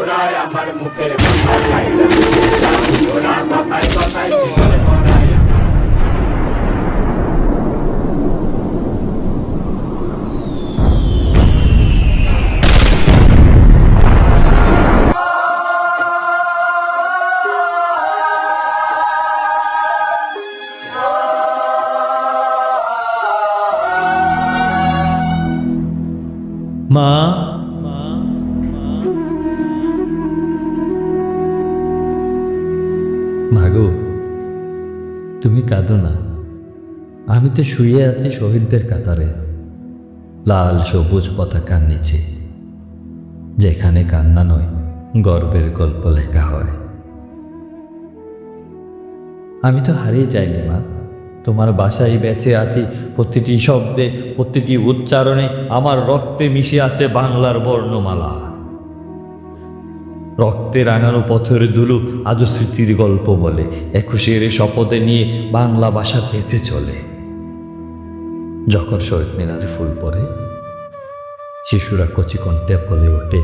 ওরাই আমার মুখের কথা খাইলাম ওরা কথায় কথায় জীবন করাইয়া মা মাগো, তুমি কাঁদো না। আমি তো শুয়ে আছি শহীদদের কাতারে, লাল সবুজ পতাকার নিচে, যেখানে কান্না নয়, গর্বের গল্প লেখা হয়। আমি তো হারিয়ে যাইনি, মা। তোমার বাসায় বেঁচে আছি, প্রতিটি শব্দে, প্রতিটি উচ্চারণে আমার রক্তে মিশে আছে বাংলার বর্ণমালা। রক্তে রাঙানো পথের দুলু আজও স্মৃতির গল্প বলে। একুশের শপথে নিয়ে বাংলা ভাষা বেঁচে চলে। যখন শহীদ মিনারে ফুল পড়ে, শিশুরা কচি কণ্ঠে বলে ওঠে,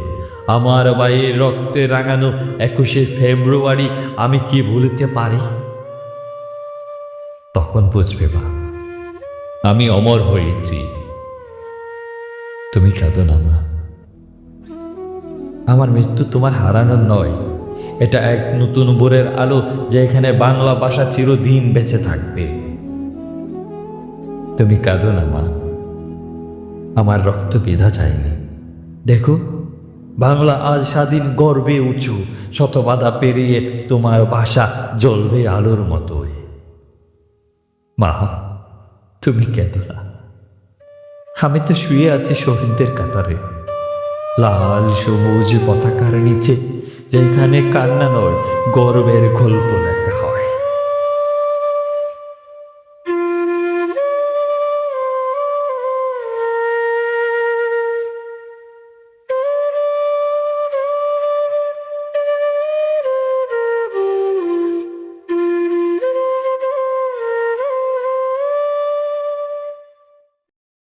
আমার ভাইয়ের রক্তে রাঙানো একুশে ফেব্রুয়ারি আমি কি ভুলতে পারি? তখন বুঝবে মা, আমি অমর হয়েছি। তুমি কাঁদো না মা। আমার মৃত্যু তোমার হারানোর নয়। এটা এক নতুন বোরের আলো যে এখানে বাংলা ভাষা চিরদিন বেঁচে থাকবে। তুমি কাঁদো না, মা। আমার রক্ত বিধা চায়নি। দেখো, বাংলা আজ স্বাধীন গর্বে উঁচু শত বাধা পেরিয়ে তোমার ভাষা জ্বলবে আলোর মতোই। মা, তুমি কেঁদো না। আমি তো শুয়ে আছি শহীদদের কাতারে। লাল সবুজ পতাকার নিচে যেখানে কান্না নয় গর্বের গল্প লেখা